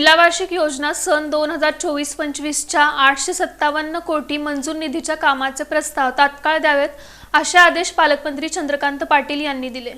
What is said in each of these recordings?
जिल्हा वार्षिक योजना सन दोन हजार चोवीस पंचवीसच्या आठशे सत्तावन्न कोटी मंजूर निधीच्या कामाचे प्रस्ताव तात्काळ द्यावेत असे आदेश पालकमंत्री चंद्रकांत पाटील यांनी दिले.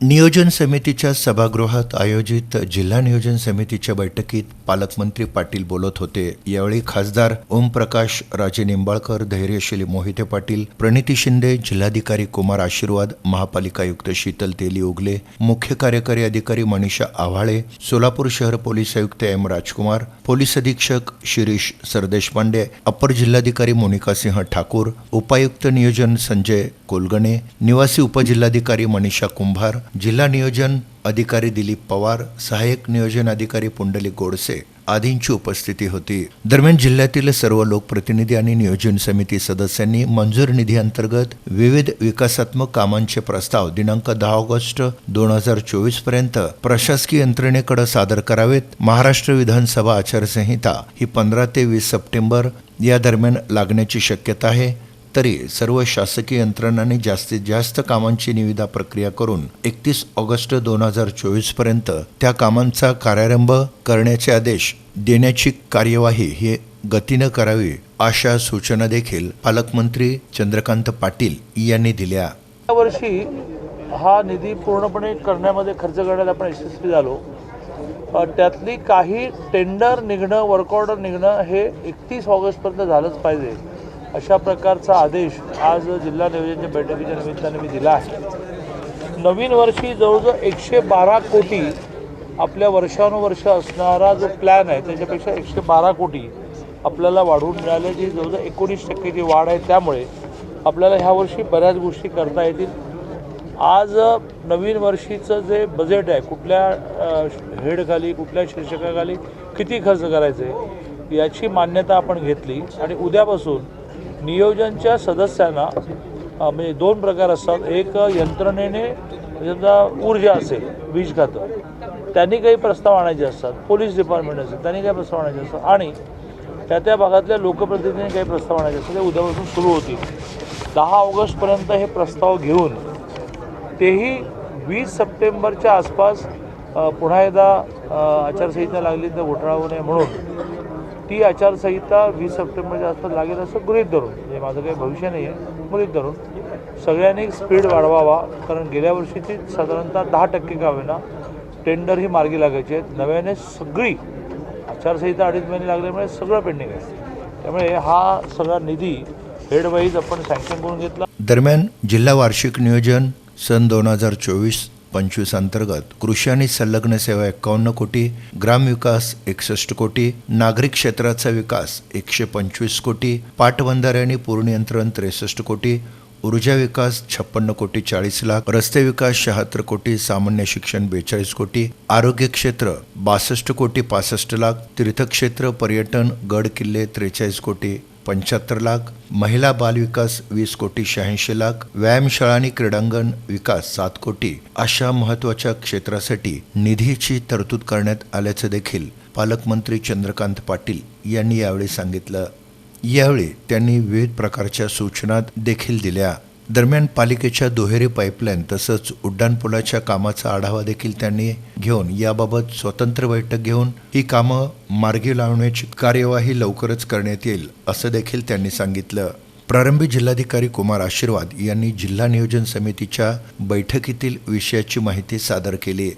नियोजन समितीच्या सभागृहात आयोजित जिल्हा नियोजन समितीच्या बैठकीत पालकमंत्री पाटील बोलत होते. यावेळी खासदार ओमप्रकाश राजे निंबाळकर धैर्यशील मोहिते पाटील प्रणिती शिंदे जिल्हाधिकारी कुमार आशीर्वाद महापालिका आयुक्त शीतल तेली उगले मुख्य कार्यकारी अधिकारी मनीषा आव्हाळे सोलापूर शहर पोलीस आयुक्त एम राजकुमार पोलीस अधीक्षक शिरीष सरदेशपांडे अपर जिल्हाधिकारी मोनिका सिंह ठाकूर उपायुक्त नियोजन संजय कोलगणे निवासी उपजिल्हाधिकारी मनीषा कुंभार जिल्हा नियोजन अधिकारी दिलीप पवार सहाय्यक नियोजन अधिकारी पुंडलिक गोडसे आदींची उपस्थिती होती. दरम्यान जिल्ह्यातील सर्व लोकप्रतिनिधी आणि नियोजन समिती सदस्यांनी मंजूर निधी अंतर्गत विविध विकासात्मक कामांचे प्रस्ताव दिनांक दहा ऑगस्ट दोन हजार चोवीसपर्यंत प्रशासकीय यंत्रणेकडे सादर करावेत. महाराष्ट्र विधानसभा आचारसंहिता ही पंधरा ते वीस सप्टेंबर या दरम्यान लागण्याची शक्यता आहे. तरी सर्व शासकीय यंत्रणांनी जास्तीत जास्त कामांची निविदा प्रक्रिया करून एकतीस ऑगस्ट दोन हजार चोवीसपर्यंत त्या कामांचा कार्यारंभ करण्याचे आदेश देण्याची कार्यवाही ही गतीनं करावी अशा सूचना देखील पालकमंत्री चंद्रकांत पाटील यांनी दिल्या. यावर्षी हा निधी पूर्णपणे करण्यामध्ये खर्च करण्यात आपण यशस्वी झालो. त्यातली काही टेंडर निघणं वर्क ऑर्डर निघणं हे एकतीस ऑगस्टपर्यंत झालंच पाहिजे. अशा प्रकारचा आदेश आज जिल्हा नियोजनच्या बैठकीच्या निमित्ताने मी दिला आहे. नवीन वर्षी जवळजवळ एकशे बारा कोटी आपल्या वर्षानुवर्ष असणारा जो प्लॅन आहे त्याच्यापेक्षा एकशे बारा कोटी आपल्याला वाढवून मिळाले जी जवळजवळ एकोणीस टक्केची वाढ आहे त्यामुळे आपल्याला ह्या वर्षी बऱ्याच गोष्टी करता येतील. आज नवीन वर्षीचं जे बजेट आहे कुठल्या हेडखाली कुठल्या शीर्षकाखाली किती खर्च करायचे आहे याची मान्यता आपण घेतली आणि उद्यापासून नियोजनच्या सदस्यांना म्हणजे दोन प्रकार असतात. एक यंत्रणेने समजा ऊर्जा असेल वीज खातं. त्यांनी काही प्रस्ताव आणायचे असतात. पोलीस डिपार्टमेंट असेल त्यांनी काही प्रस्ताव आणायचे असतात. आणि त्या त्या भागातल्या लोकप्रतिनिधींनी काही प्रस्ताव आणायचे असतात. ते उद्यापासून सुरू होतील. दहा ऑगस्टपर्यंत हे प्रस्ताव घेऊन तेही वीस सप्टेंबरच्या आसपास पुन्हा एकदा आचारसंहिता लागली तर घोटाळा होऊ नये म्हणून ती आचारसंहिता वीस सप्टेंबरच्या आसपास लागेल असं गृहित धरून म्हणजे माझं काही भविष्य नाही आहे गृहीत धरून सगळ्यांनी स्पीड वाढवावा. कारण गेल्या वर्षीची साधारणतः दहा टक्के का होईना टेंडर ही मार्गी लागायची आहेत नव्याने सगळी आचारसंहिता अडीच महिने लागल्यामुळे सगळं पेंडिंग आहे. त्यामुळे हा सगळा निधी हेडवाईज आपण सँक्शन करून घेतला. दरम्यान जिल्हा वार्षिक नियोजन सन दोन हजार चोवीस पंचवीस अंतर्गत कृषी आणि संलग्न सेवा एकावन्न कोटी ग्रामविकास एकसष्ट कोटी नागरिक क्षेत्राचा विकास एकशे पंचवीस कोटी पाटबंधारे आणि पूर्णयंत्रण त्रेसष्ट कोटी ऊर्जा विकास छप्पन्न कोटी चाळीस लाख रस्ते विकास शहात्तर कोटी सामान्य शिक्षण बेचाळीस कोटी आरोग्य क्षेत्र बासष्ट कोटी पासष्ट लाख तीर्थक्षेत्र पर्यटन गड किल्ले त्रेचाळीस कोटी. पंच्याहत्तर लाख महिला बालविकास वीस कोटी शहाऐंशी लाख व्यायामशाळा आणि क्रीडांगण विकास सात कोटी अशा महत्त्वाच्या क्षेत्रासाठी निधीची तरतूद करण्यात आल्याचं देखील पालकमंत्री चंद्रकांत पाटील यांनी यावेळी सांगितलं. यावेळी त्यांनी विविध प्रकारच्या सूचना देखील दिल्या. दरम्यान पालिकेच्या दुहेरी पाईपलाईन तसंच उड्डाणपुलाच्या कामाचा आढावा देखील त्यांनी घेऊन याबाबत स्वतंत्र बैठक घेऊन ही कामं मार्गी लावण्याची कार्यवाही लवकरच करण्यात येईल असं देखील त्यांनी सांगितलं. प्रारंभी जिल्हाधिकारी कुमार आशीर्वाद यांनी जिल्हा नियोजन समितीच्या बैठकीतील विषयाची माहिती सादर केली.